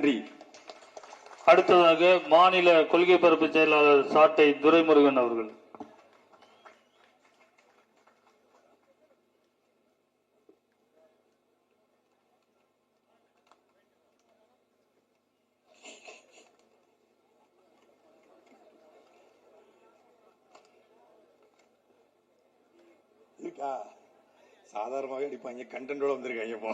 நன்றி அடுத்ததாக மாநில கொள்கை பரப்பு செயலாளர் சாட்டை துரைமுருகன் அவர்கள். இருக்கா? சாதாரணமாகவே அடிப்பாங்க. கண்டென்ட்டோட வந்திருக்காங்க இப்போ.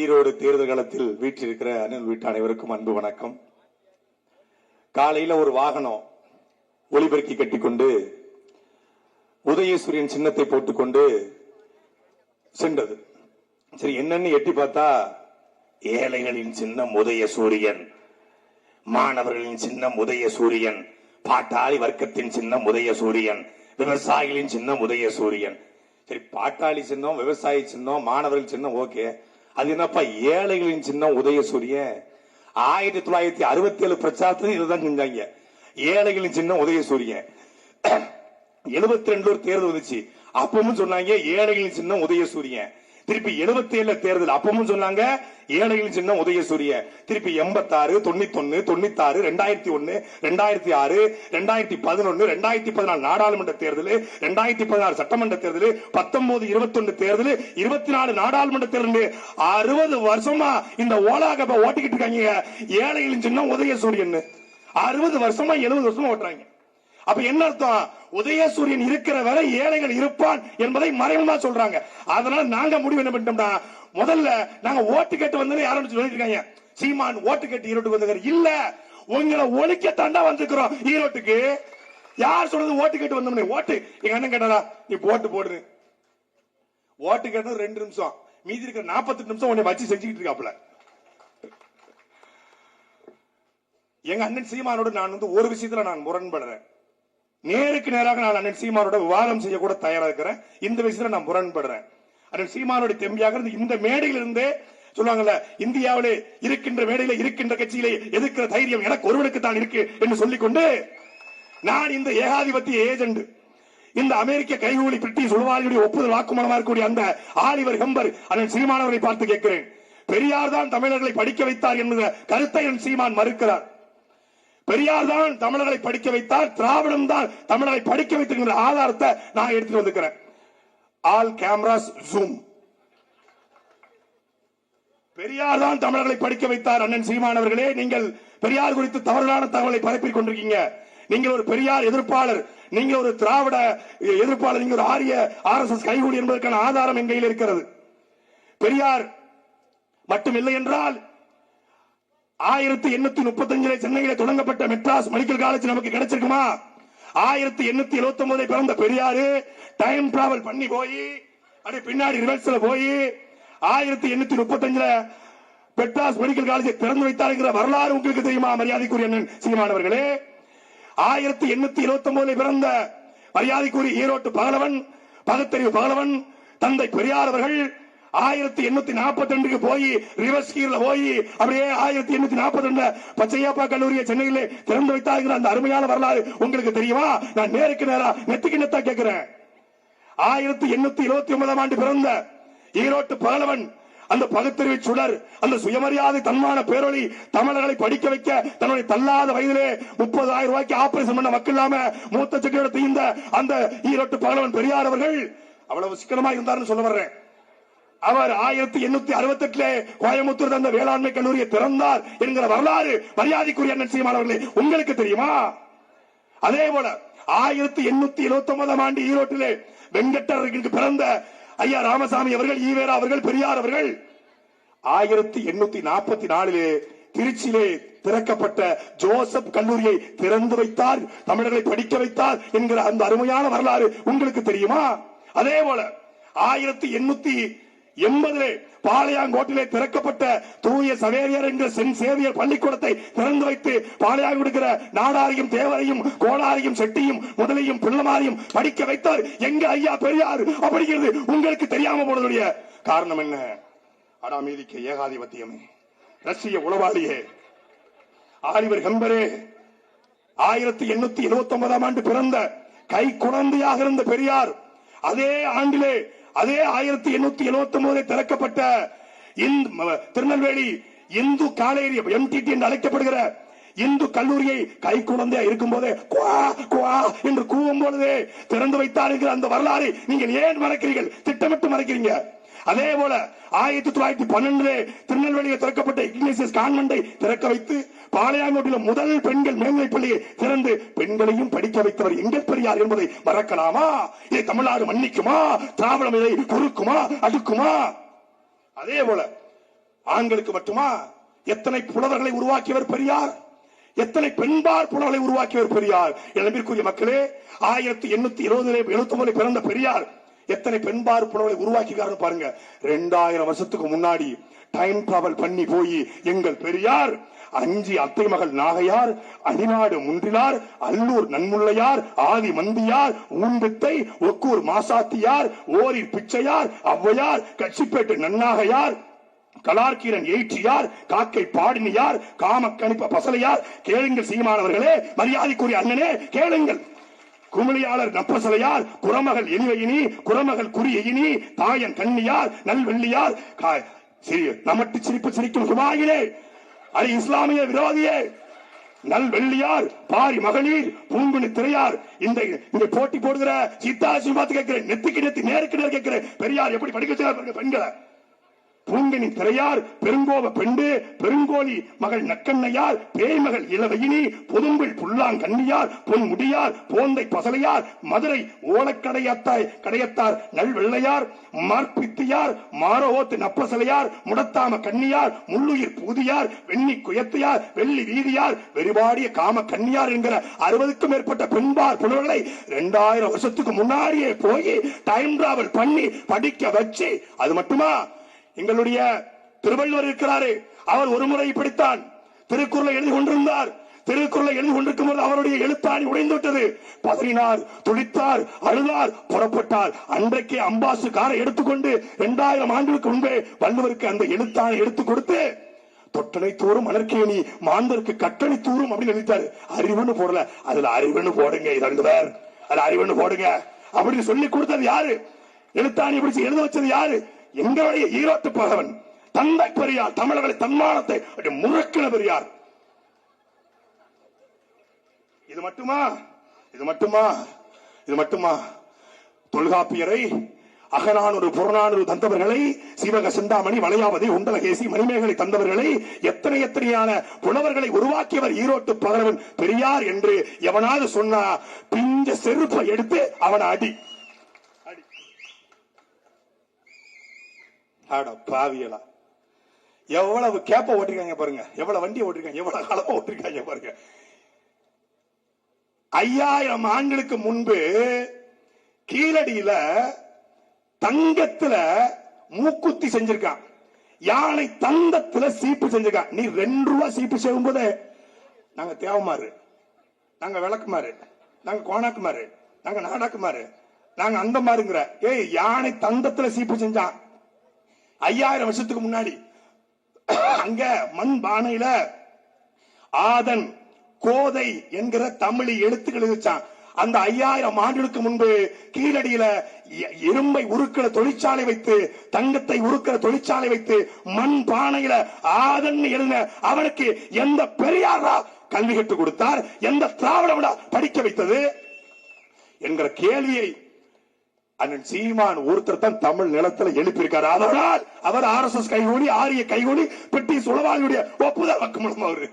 ஈரோடு தேர்தல் காலத்தில் வீற்றிருக்கிற அனில் வீட்டு அனைவருக்கும் அன்பு வணக்கம். காலையில ஒரு வாகனம் ஒளிபெருக்கி கட்டிக்கொண்டு உதயசூரியன் சின்னத்தை போட்டுக்கொண்டு சென்றது. சரி என்னன்னு எட்டி பார்த்தா ஏழைகளின் சின்னம் உதயசூரியன் மாணவர்களின் சின்னம் உதயசூரியன் பாட்டாளி வர்க்கத்தின் சின்னம் உதயசூரியன் விவசாயிகளின் சின்னம் உதயசூரியன். சரி பாட்டாளி சின்னம் விவசாயி சின்னம் மாணவர்கள் சின்னம் ஓகே. அது என்னப்பா ஏழைகளின் சின்னம் உதயசூரியன் ஆயிரத்தி தொள்ளாயிரத்தி அறுபத்தி ஏழு பிரச்சாரத்துல இதுதான் செஞ்சாங்க. ஏழைகளின் சின்னம் உதயசூரியன் எழுபத்தி ரெண்டு ஒரு தேர்தல் வந்துச்சு. அப்பவும் சொன்னாங்க ஏழைகளின் சின்னம் உதயசூரியன் திருப்பி எழுபத்தி ஏழுல தேர்தல் அப்பவும் சொன்னாங்க ஏழைகளின் சின்னம் உதயசூரிய. திருப்பி எண்பத்தாறு தொண்ணூத்தி ஒன்னு தொண்ணூத்தி ஆறு ரெண்டாயிரத்தி ஒன்னு ரெண்டாயிரத்தி ஆறு ரெண்டாயிரத்தி பதினொன்னு ரெண்டாயிரத்தி பதினாலு நாடாளுமன்ற தேர்தல் ரெண்டாயிரத்தி பதினாறு சட்டமன்ற தேர்தல் பத்தொன்பது இருபத்தொன்னு தேர்தல் இருபத்தி நாலு நாடாளுமன்ற தேர்தல். அறுபது வருஷமா இந்த ஓலா கப்ப ஓட்டிக்கிட்டு இருக்காங்க ஏழைகளின் சின்னம் உதயசூரியன் அறுபது வருஷமா எழுபது வருஷமா ஓட்டுறாங்க. அப்ப என்ன அர்த்தம்? உதயசூரியன் இருக்கிற வரை ஏழைகள் இருப்பான் என்பதை மறைமுகமா சொல்றாங்க. அதனால நாங்க முடிவு என்ன பண்ணிட்டோம்னா முதல்ல நாங்க ஓட்டு கேட்டு வந்து யாரும் சொல்லிட்டு இருக்காங்க சீமான் ஓட்டு கேட்டு ஈரோட்டுக்கு வந்திருக்காரு இல்ல உங்களை ஒழிக்க தாண்டா வந்திருக்கிறோம் ஈரோட்டுக்கு. யார் சொல்றது ஓட்டு கேட்டு வந்தோம்னே? ஓட்டு. எங்க அண்ணன் கேட்டாரா நீ ஓட்டு போடுது ஓட்டு கேட்டது ரெண்டு நிமிஷம். மீதி இருக்கிற நாற்பத்தெட்டு நிமிஷம் உன்னை வச்சு செஞ்சுக்கிட்டு இருக்காப்ல எங்க அண்ணன் சீமானோட நான் வந்து ஒரு விஷயத்துல நான் முரண்படுறேன். நேருக்கு நேராக நான் அண்ணன் சீமானோட விவாதம் செய்ய கூட தயாரா இருக்கிறேன். இந்த விஷயத்துல நான் முரண்படுறேன். அண்ணன் சீமானோட தெம்பியாக இருந்து இந்த மேடையில் இருந்தே சொல்லுவாங்கல்ல இந்தியாவிலே இருக்கின்ற மேடையில இருக்கின்ற கட்சியிலே எதிர்க்கிற தைரியம் எனக்கு ஒருவனுக்கு தான் இருக்கு என்று சொல்லிக்கொண்டு நான் இந்த ஏகாதிபத்திய ஏஜென்ட் இந்த அமெரிக்க கைகூலி பிரிட்டிஷ் உளவாளியுடைய ஒப்புதல் வாக்குமூலமா இருக்கக்கூடிய அந்த ஆலிவர் ஹெம்பர் அண்ணன் சீமானவரை பார்த்து கேட்கிறேன். பெரியார் தான் தமிழர்களை படிக்க வைத்தார் என்ற கருத்தை என் சீமான் மறுக்கிறார். பெரியார் தான் தமிழர்களை படிக்க வைத்தார். திராவிடம் தான் தமிழரை படிக்க வைத்திருக்கிற ஆதாரத்தை நான் எடுத்துட்டு வந்திருக்கிறேன். ஆல் கேமராஸ் ஜூம் பெரியார் தான் தமிழர்களை படிக்க வைத்தார் அண்ணன் சீமானவர்களே நீங்கள் பெரியார் குறித்து தவறான தகவலை பரப்பிக் கொண்டிருக்கீங்க. நீங்கள் ஒரு பெரியார் எதிர்ப்பாளர். நீங்கள் ஒரு திராவிட எதிர்ப்பாளர். நீங்கள் ஒரு ஆரிய ஆர் எஸ் எஸ் கைகூடி என்பதற்கான ஆதாரம் என் கையில் இருக்கிறது. பெரியார் மட்டும் இல்லை என்றால் ஆயிரத்தி எண்ணூத்தி முப்பத்தி அஞ்சுல சென்னையில தொடங்கப்பட்ட மெட்ராஸ் மெடிக்கல் காலேஜ் நமக்கு கிடைச்சிருக்குமா? ஆயிரத்தி எண்ணூத்தி எழுபத்தி ஒன்பதுல பிறந்த பெரியாரு டைம் டிராவல் பண்ணி போய் அப்படியே பின்னாடி ரிவர்ஸ்ல போய் ஆயிரத்தி எண்ணூத்தி முப்பத்தி அஞ்சுல மெட்ராஸ் மெடிக்கல் காலேஜை திறந்து வைத்தாருங்கிற வரலாறு உங்களுக்கு தெரியுமா மரியாதைக்குரிய சீமானவர்களே ஆயிரத்தி எண்ணூத்தி எழுபத்தி ஒன்பதுல பிறந்த மரியாதைக்குரிய ஈரோட்டு பகலவன் பகுத்தறிவு பகலவன் தந்தை பெரியார் அவர்கள் ஆயிரத்தி எண்ணூத்தி நாற்பத்தி ரெண்டுக்கு போய் ரிவர்ஸ் கீர்ல போய் அப்படியே ஆயிரத்தி எண்ணூத்தி நாற்பத்தி ரெண்டு பச்சையப்பா கல்லூரியை சென்னையில திறந்து வைத்தாங்கிற அந்த அருமையான வரலாறு உங்களுக்கு தெரியுமா? நான் நேருக்கு நேரா நெத்துக்கு நெத்தா கேட்கிறேன். ஆயிரத்தி எண்ணூத்தி இருபத்தி ஒன்பதாம் ஆண்டு பிறந்த ஈரோட்டு பகலவன் அந்த பகுத்தறிவு சுடர் அந்த சுயமரியாதை தன்மான பேரொழி தமிழர்களை படிக்க வைக்க தன்னுடைய தள்ளாத வயதிலே முப்பதாயிரம் ரூபாய்க்கு ஆபரேஷன் பண்ண மக்கள் இல்லாம மூத்த செட்டியோட தீர்ந்த அந்த ஈரோட்டு பகலவன் பெரியார் அவர்கள் அவ்வளவு சிக்கனமா இருந்தார்னு சொல்ல வர்றேன். அவர் ஆயிரத்தி எண்ணூத்தி அறுபத்தி எட்டுல கோயம்புத்தூர் அந்த வேளாண்மை கல்லூரியை திறந்தார் என்கிற வரலாறு மரியாதைக்குரிய நிச்சயமானவர்களே உங்களுக்கு தெரியுமா? அதே போல ஆயிரத்தி எண்ணூத்தி எழுபத்தி ஒன்பதாம் ஆண்டு ஈரோட்டிலே வெங்கட்டருக்கு பிறந்த ஐயா ராமசாமி அவர்கள் ஈவேரா அவர்கள் பெரியார் அவர்கள் ஆயிரத்தி எண்ணூத்தி நாற்பத்தி நாலிலே திருச்சியிலே திறக்கப்பட்ட ஜோசப் கல்லூரியை திறந்து வைத்தார் தமிழர்களை படிக்க வைத்தார் என்கிற அந்த அருமையான வரலாறு உங்களுக்கு தெரியுமா? அதே போல ஆயிரத்தி எண்ணூத்தி எண்பதிலே பாளையாங்கோட்டிலே திறக்கப்பட்ட தூய சவேரியர் என்ற சென் சேவியர் பள்ளிக்கூடத்தை திறந்து வைத்து பாளையாங்க கொடுக்கிற நாடாரையும் தேவரையும் கோளாரையும் செட்டியும் முதலையும் பிள்ளமாரையும் படிக்க வைத்தார். எங்க ஐயா பெரியார்? அப்படிங்கிறது உங்களுக்கு தெரியாம போனதுடைய காரணம் என்ன? அடாமீதிக்கு ஏகாதிபத்தியமே. ரஷ்ய உளவாளியே. ஆலிவர் ஹெம்பரே ஆயிரத்தி எண்ணூத்தி எழுபத்தி ஒன்பதாம் ஆண்டு பிறந்த கை குழந்தையாக இருந்த பெரியார் அதே ஆண்டிலே அதே ஆயிரத்தி எண்ணூத்தி எழுபத்தி ஒன்பதில் திறக்கப்பட்ட திருநெல்வேலி இந்து காலேரி எம்டிடி என்று அழைக்கப்படுகிற இந்து கல்லூரியை கை குழந்தையா இருக்கும் போதே குவா குவா என்று கூவும் பொழுதே திறந்து வைத்தார்கள் அந்த வரலாறை நீங்கள் ஏன் மறைக்கிறீர்கள்? திட்டமிட்டு மறைக்கிறீங்க? அதே போல ஆயிரத்தி தொள்ளாயிரத்தி பன்னெண்டு திருநெல்வேலியில் திறக்கப்பட்ட இக்னேசியஸ் கான்வென்டை திறக்க வைத்து பாளையாங்கோட்டில் முதல் பெண்கள் மேல்நிலைப் பள்ளியை திறந்து பெண்களையும் படிக்க வைத்தவர் எங்கள் பெரியார் என்பதை மறக்கலாமா? இதை தமிழ்நாடு மன்னிக்குமா? திராவிடம் இதை பொறுக்குமா அடுக்குமா? அதே போல ஆண்களுக்கு மட்டுமா? எத்தனை புலவர்களை உருவாக்கியவர் பெரியார்? எத்தனை பெண்பார் புலவர்களை உருவாக்கியவர் பெரியார்? இளம்பிற்குரிய மக்களே ஆயிரத்தி எண்ணூத்தி இருபது எழுபத்தி ஒன்பது பிறந்த பெரியார் எத்தனை பெண்பார் புலவர்களை உருவாக்கியிருக்காருன்னு பாருங்க. ரெண்டாயிரம் வருஷத்துக்கு முன்னாடி டைம் டிராவல் பண்ணி போய் எங்கள் பெரியார் அஞ்சி அத்தை மகள் நாகையார் அடிநாடு முன்றினார் அல்லூர் நன்முள்ளையார் ஆதி மந்தியார் ஊன்பித்தை ஒக்கூர் மாசாத்தியார் ஓரிர் பிச்சையார் ஔவையார் கட்சிப்பேட்டு நன்னாகையார் கலார்கீரன் ஏற்றியார் காக்கை பாடினியார் காமக்கணிப்ப பசலையார் கேளுங்கள் சீமானவர்களே மரியாதைக்குரிய அண்ணனே கேளுங்கள். குமிழியாளர் நப்பசலையார் குரமகள் எலிவையினி குரமகள் குறியினி தாயன் கண்ணியார் நல்வெள்ளியார் கா- நமட்டு சிரிப்பு சிரிக்கும் ஹுமாயினே அது இஸ்லாமிய விரோதியே நல் வெள்ளியார் பாரி மகளிர் பூங்குனி திரையார் இந்த இந்த போட்டி போடுகிற சித்தா பார்த்து கேட்கிறேன் நெத்துக்கு நெத்தி நேருக்கு நேர் கேட்கிறேன் பெரியார் எப்படி படிக்க வச்சார் பெண்களை. பூங்கனி திரையார் பெருங்கோவ பெண்டு பெருங்கோழி மகள் நக்கண்ணையார் பேய்மகள் இளவையினி பொதும்பில் புல்லாங்கண்ணியார் பொன் முடியார் போந்தை பசலையார் மதுரை ஓலக்கடையத்தாய் கடையத்தார் நல்வெள்ளையார் மார்பித்தியார் மாரோத்து நப்பசலையார் முடத்தாம கண்ணியார் முள்ளுயிர் பூதியார் வெண்ணி குயத்தையார் வெள்ளி வீதியார் வெறிபாடிய காம கண்ணியார் என்கிற அறுபதுக்கும் மேற்பட்ட பெண்பார் புலவர்களை இரண்டாயிரம் வருஷத்துக்கு முன்னாடியே போய் டைம் டிராவல் பண்ணி படிக்க வச்சு அது மட்டுமா? எங்களுடைய திருவள்ளுவர் இருக்கிறாரு அவர் ஒரு முறை இப்படித்தான். திருக்குறளை எழுதி கொண்டிருந்தார். திருக்குறளை எழுதி கொண்டிருக்கும் போது அவருடைய எழுத்தாணி உடைந்து விட்டது பதறினார் துடித்தார் அழுதார் புறப்பட்டார். அன்றைக்கே அம்பாசு காரை எடுத்துக்கொண்டு இரண்டாயிரம் ஆண்டுகளுக்கு முன்பே வள்ளுவருக்கு அந்த எழுத்தாணி எடுத்து கொடுத்து தொட்டனை தூரும் மணற்கேணி மாந்தருக்கு கட்டளை தூரும் அப்படின்னு எழுதிட்டாரு. அறிவுன்னு போடல அதுல அறிவுன்னு போடுங்க இரண்டு அதுல அறிவுன்னு போடுங்க அப்படின்னு சொல்லி கொடுத்தது யாரு? எழுத்தாணி பிடிச்சு எழுத வச்சது யாரு? எங்களுடைய ஈரோட்டு பகவன் தந்தை பெரியார் தமிழர்களை தன்மானத்தை அப்படி பெரியார். இது மட்டுமா? இது மட்டுமா? இது மட்டுமா? தொல்காப்பியரை அகநானூறு புறநானூறு தந்தவர்களை சிவக சிந்தாமணி வளையாவதி உண்டலகேசி மணிமேகலை தந்தவர்களை எத்தனை எத்தனையான புலவர்களை உருவாக்கியவர் ஈரோட்டு பகரவன் பெரியார் என்று எவனாவது சொன்னா பிஞ்ச செருப்பை எடுத்து அவனை அடி. அட பாவியலா எவ்வளவு கேப்ப ஓட்டிருக்காங்க பாருங்க. எவ்வளவு வண்டி ஓட்டிருக்காங்க. எவ்வளவு கலப்ப ஓட்டிருக்காங்க பாருங்க. ஐயாயிரம் ஆண்டுகளுக்கு முன்பு கீழடியில தங்கத்துல மூக்குத்தி செஞ்சிருக்கான். யானை தந்தத்துல சீப்பு செஞ்சிருக்கான். நீ ரெண்டு ரூபா சீப்பு செய்யும் போது நாங்க தேவமாறு நாங்க விளக்குமாறு நாங்க கோணாக்குமாறு நாங்க நாடாக்குமாறு நாங்க அந்த மாதிரிங்கிற ஏய் யானை தந்தத்துல சீப்பு செஞ்சான். ஐயாயிரம் வருஷத்துக்கு முன்னாடி. அங்க மண் பானையில ஆதன் கோதை என்கிற தமிழ் எழுத்துக்கள் எழுதிச்சான். அந்த ஐயாயிரம் ஆண்டுகளுக்கு முன்பு கீழடியில இ- இரும்பை உருக்கிற தொழிற்சாலை வைத்து தங்கத்தை உருக்கிற தொழிற்சாலை வைத்து மண் பானையில ஆதன் எழுதின அவனுக்கு எந்த பெரியாரா கல்வி கற்றுக் கொடுத்தார்? எந்த திராவிட படிக்க வைத்தது? என்கிற கேள்வியை அண்ணன் சீமான் ஒருத்தர் தான் தமிழ் நிலத்துல எழுப்பியிருக்காரு. அதனால் அவர் ஆர் எஸ் எஸ் கைகூலி ஆரிய கைகூலி பெட்டி சுழவாளியுடைய ஒப்புதல் வாக்குமூலம் அவரு.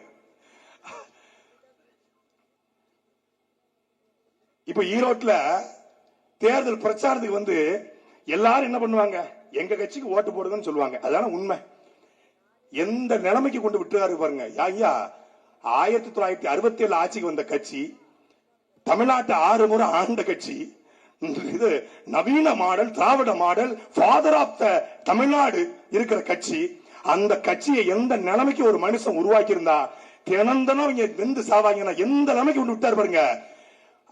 இப்ப ஈரோட்ல தேர்தல் பிரச்சாரத்துக்கு வந்து எல்லாரும் என்ன பண்ணுவாங்க? எங்க கட்சிக்கு ஓட்டு போடுங்கன்னு சொல்லுவாங்க. அதான உண்மை. எந்த நிலைமைக்கு கொண்டு விட்டுறாரு பாருங்க. ஐயா ஆயிரத்தி தொள்ளாயிரத்தி அறுபத்தி ஏழு ஆட்சிக்கு வந்த கட்சி தமிழ்நாட்டை ஆறு முறை ஆண்ட கட்சி இது நவீன model Dravida model father of the Tamil Nadu இருக்கிற கட்சி. அந்த கட்சியை எந்த நிலைமைக்கு ஒரு மனுஷன் உருவாக்கி இருந்தா தினந்தனம் இங்க வெந்து சாவாங்கன்னா எந்த நிலைமைக்கு கொண்டு விட்டார் பாருங்க.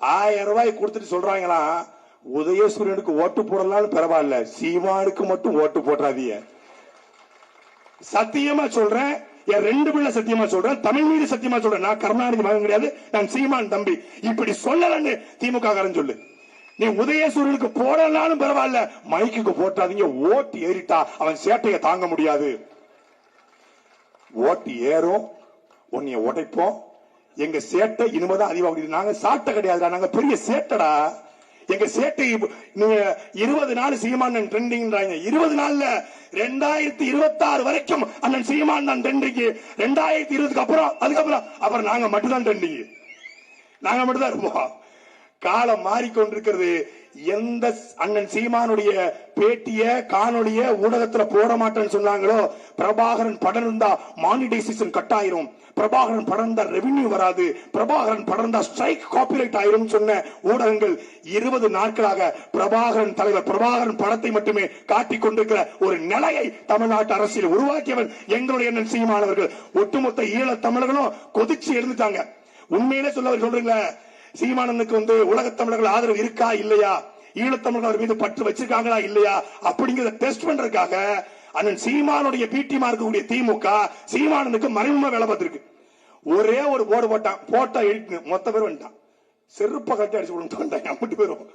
ஆயிரம் ரூபாய் கொடுத்துட்டு சொல்றாங்களா உதயசூரியனுக்கு ஓட்டு போடலாம்னு பரவாயில்ல. சீமானுக்கு மட்டும் ஓட்டு போடுறாதீங்க சத்தியமா சொல்றேன் என் ரெண்டு பிள்ளை சத்தியமா சொல்றேன் தமிழ் மீது சத்தியமா சொல்றேன். நான் கருணாநிதி மகன் கிடையாது நான் சீமான் தம்பி. இப்படி சொல்லலன்னு திமுக காரன் சொல்லு. நீ உதயசூரியனுக்கு போடலாலும் பரவாயில்ல. மைக்குக்கு போட்டாதீங்க. ஓட்டு ஏறிட்டா அவன் சேட்டையை தாங்க முடியாது. ஓட்டு ஏறும். உன்னைய உடைப்போம். எங்க சேட்டை இனிமேதான் அதிகமாக நாங்க சாட்டை கிடையாதுடா. நாங்க பெரிய சேட்டடா. எங்க சேட்டை நீங்க இருபது நாள் சீமான் ட்ரெண்டிங்ன்றாங்க இருபது நாள்ல ரெண்டாயிரத்தி இருபத்தி ஆறு வரைக்கும் அண்ணன் சீமான் தான் ட்ரெண்டிங் ரெண்டாயிரத்தி இருபதுக்கு அப்புறம் அதுக்கப்புறம் அப்புறம் நாங்க மட்டும்தான் ட்ரெண்டிங் நாங்க மட்டும்தான் இருப்போம். காலம் மாறிக்கொண்டிருக்கிறது. எந்த அண்ணன் சீமானுடைய பேட்டிய காணொலிய ஊடகத்துல போட மாட்டேன்னு சொன்னாங்களோ பிரபாகரன் படம் இருந்தா மானிடைசேஷன் கட் ஆயிரும் பிரபாகரன் படம் இருந்தா ரெவென்யூ வராது. பிரபாகரன் படம் இருந்தா ஸ்ட்ரைக் காப்பிரைட் ஆயிரும் சொன்ன ஊடகங்கள் இருபது நாட்களாக பிரபாகரன் தலைவர் பிரபாகரன் படத்தை மட்டுமே காட்டிக் கொண்டிருக்கிற ஒரு நிலையை தமிழ்நாட்டு அரசியல் உருவாக்கியவன் எங்களுடைய அண்ணன் சீமானவர்கள் ஒட்டுமொத்த ஈழ தமிழர்களும் கொதிச்சு எழுந்துட்டாங்க. உண்மையிலே சொல்ல சொல்றீங்களா சீமானனுக்கு வந்து உலக தமிழர்கள் ஆதரவு இருக்கா இல்லையா? ஈழத்தமிழர்கள் அவர் மீது பற்று வச்சிருக்காங்களா இல்லையா? அப்படிங்கறத டெஸ்ட் பண்றதுக்காக அண்ணன் சீமானுடைய பிடிமா இருக்கக்கூடிய திமுக சீமானனுக்கு மறைமுகமா வேலை பார்த்திருக்கு. ஒரே ஒரு போர்டு போட்டான் போட்டா எழுத்து மொத்த பேர் வந்துட்டான். செருப்ப கட்டி அடிச்சு விட்டு வந்துட்டாங்க அப்படி பேரும்.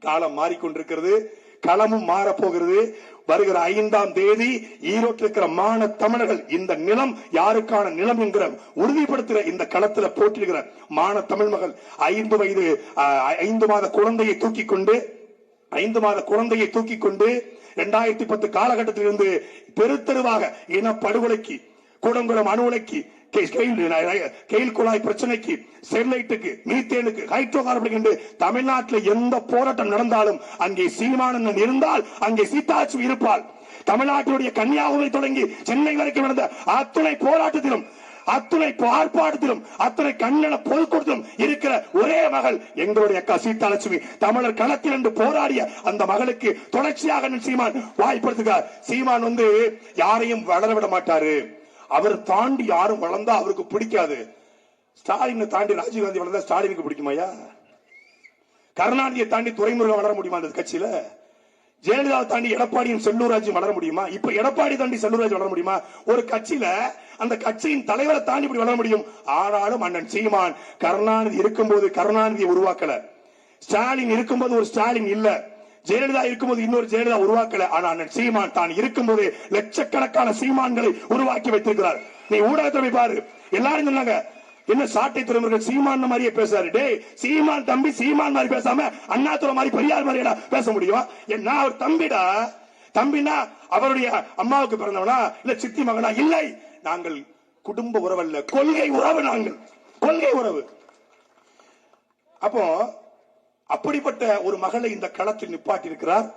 காலம் மாறிக்கொண்டிருக்கிறது. களமும் மாறப்போகிறது. வருகிற ஐந்தாம் தேதி ஈரோட்டில் இருக்கிற மான தமிழர்கள் இந்த நிலம் யாருக்கான நிலம் என்கிற உறுதிப்படுத்துகிற இந்த களத்துல போட்டிருக்கிற மான தமிழ் மகள் ஐந்து வயது அஹ், ஐந்து மாத குழந்தையை தூக்கி கொண்டு ஐந்து மாத குழந்தையை தூக்கி கொண்டு இரண்டாயிரத்தி பத்து காலகட்டத்திலிருந்து பெருத்தெருவாக இன இனப்படுகொலைக்கு கூடங்குளம் அணு உலைக்கு கெயில் குழாய் பிரச்சனைக்கு ஸ்டெர்லைட்டுக்கு மீத்தேனுக்கு ஹைட்ரோ கார்பனுக்கு என்று தமிழ்நாட்டில் எந்த போராட்டம் நடந்தாலும் அங்கே சீமானந்தன் இருந்தால் அங்கே சீதாட்சி இருப்பாள். தமிழ்நாட்டினுடைய கன்னியாகுமரி தொடங்கி சென்னை வரைக்கும் நடந்த அத்துணை போராட்டத்திலும் அத்துணை ஆர்ப்பாட்டத்திலும் அத்துணை கண்ணன பொதுக்கூட்டத்திலும் இருக்கிற ஒரே மகள் எங்களுடைய அக்கா சீதாலட்சுமி. தமிழர் களத்தில் என்று போராடிய அந்த மகளுக்கு தொடர்ச்சியாக சீமான் வாய்ப்படுத்துகிறார் சீமான் வந்து யாரையும் வளர விட மாட்டாரு. அவர் தாண்டி யாரும் வளர்ந்தா அவருக்கு பிடிக்காது. ஸ்டாலினை தாண்டி ராஜீவ்காந்தி வளர்ந்தா ஸ்டாலினுக்கு பிடிக்குமாயா கருணாநிதியை தாண்டி துறைமுருகன் வளர முடியுமா அந்த கட்சியில? ஜெயலலிதாவை தாண்டி எடப்பாடியும் செல்லூராஜும் வளர முடியுமா? இப்ப எடப்பாடி தாண்டி செல்லூராஜ் வளர முடியுமா? ஒரு கட்சியில அந்த கட்சியின் தலைவரை தாண்டி இப்படி வளர முடியும்? ஆனாலும் அண்ணன் சீமான் கருணாநிதி இருக்கும்போது கருணாநிதியை உருவாக்கல. ஸ்டாலின் இருக்கும்போது ஒரு ஸ்டாலின் இல்ல. ஜெயலலிதா இருக்கும்போது இன்னொரு ஜெயலலிதா உருவாக்கல. ஆனா சீமான் தான் இருக்கும்போது லட்சக்கணக்கான சீமான்களை உருவாக்கி வைத்திருக்கிறார். நீ ஊடகத்தை போய் பாரு. எல்லாரும் சொன்னாங்க என்ன சாட்டை துறைமுருகன் சீமான் மாதிரியே பேசுறாரு. டேய் சீமான் தம்பி சீமான் மாதிரி பேசாம அண்ணாத்துறை மாதிரி பெரியார் மாதிரிடா பேச முடியும். என்ன அவர் தம்பிடா? தம்பினா அவருடைய அம்மாவுக்கு பிறந்தவனா? இல்ல சித்தி மகனா? இல்லை. நாங்கள் குடும்ப உறவல்ல. கொள்கை உறவு நாங்கள். கொள்கை உறவு. அப்போ அப்படிப்பட்ட ஒரு மகளை இந்த களத்தில் நிப்பாட்டி இருக்கிறார்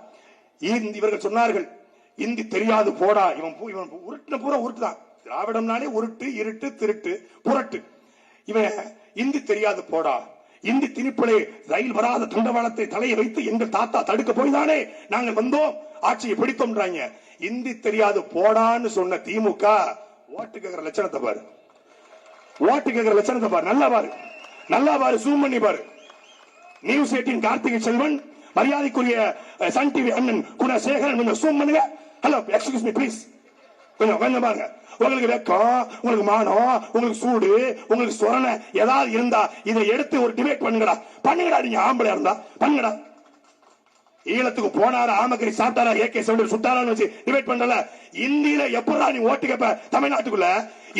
இவர்கள் சொன்னார்கள் இந்தி தெரியாது போடா. இவன் பூ- இவன் உருட்டுன பூரா உருட்டுதான். திராவிடம்னாலே உருட்டு இருட்டு திருட்டு புரட்டு. இவன் இந்தி தெரியாது போடா. இந்தி திணிப்பிலே ரயில் வராத தண்டவாளத்தை தலையை வைத்து எங்கள் தாத்தா தடுக்க போய் தானே நாங்கள் வந்தோம். ஆட்சியை பிடித்தோம்ன்றாங்க. இந்தி தெரியாது போடான்னு சொன்ன திமுக ஓட்டு கேட்கிற லட்சணத்தை பாரு. ஓட்டு கேட்கிற லட்சணத்தை பாரு. நல்லா பாரு. நல்லா பாரு. சூம் பண்ணி பாரு. நியூஸ் எயிட்டின் கார்த்திகை செல்வன் மரியாதைக்குரிய சன் டிவி அண்ணன் குணசேகரன் கொஞ்சம் சூம் பண்ணுங்க. ஹலோ எக்ஸ்கியூஸ் மீ ப்ளீஸ் கொஞ்சம் கொஞ்சம் பாருங்க. உங்களுக்கு வெக்கம் உங்களுக்கு மானம் உங்களுக்கு சூடு உங்களுக்கு சொரண ஏதாவது இருந்தா இதை எடுத்து ஒரு டிபேட் பண்ணுங்கடா. பண்ணுங்கடா நீங்க ஆம்பளையா இருந்தா. பண்ணுங்கடா. ஈழத்துக்கு போனாரா ஆமக்கரி சாப்பிட்டாரா ஏகே செவன் சுட்டாரான்னு வச்சு டிபேட் பண்ணல இந்தியில எப்படா நீ ஓட்டு கேப்ப? தமிழ்நாட்டுக்குள்ள.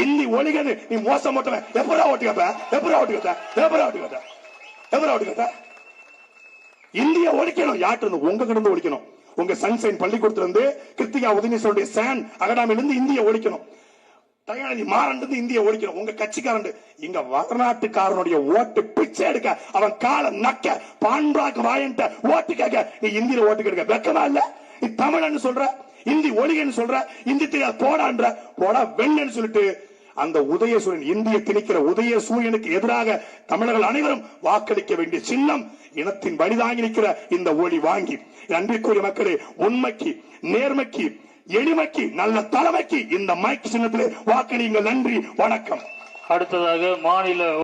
இந்தி ஒழிகன்னு நீ மோசம் ஓட்டுவ எப்படா ஓட்டு கேப்ப? எப்படா ஓட்டு கேட்ட எப்படா ஓட்டு கேட்ட எப்படா ஓட்டு கேட்ட இந்திய ஒழிக்கணும் யார்ட்டு இருந்து உங்க கிட்ட இருந்து ஒழிக்கணும். உங்க சன்சைன் பள்ளிக்கூடத்துல இருந்து கிருத்திகா உதயநீஸ்வருடைய சேன் அகடாமில இருந்து இந்திய ஒழிக்கணும். தயாநிதி மாறன் இருந்து இந்திய ஒழிக்கணும். உங்க கட்சிக்காரன் இங்க வடநாட்டுக்காரனுடைய ஓட்டு பிச்சை எடுக்க அவன் காலை நக்க பான்பாக்கு வாயன்ட்ட ஓட்டு கேட்க நீ இந்தியில ஓட்டு கேட்க வெக்கமா இல்ல? நீ தமிழன்னு சொல்ற இந்தி ஒழிகன்னு சொல்ற இந்தி தெரியாது போடான்ற போடா வெண்ணன்னு சொல்லிட்டு அந்த உதய சூரியன் இந்திய திணிக்கிற உதய சூரியனுக்கு எதிராக தமிழர்கள் அனைவரும் வாக்களிக்க வேண்டிய சின்னம் இனத்தின் வழிதாங்கி நிற்கிற இந்த ஒளி வாங்கி. அன்பிற்குரிய மக்களே உண்மைக்கு நேர்மைக்கு எளிமைக்கு நல்ல தலைமைக்கு இந்த மைக் சின்னத்திலே வாக்களியுங்கள். நன்றி வணக்கம். அடுத்ததாக மாநில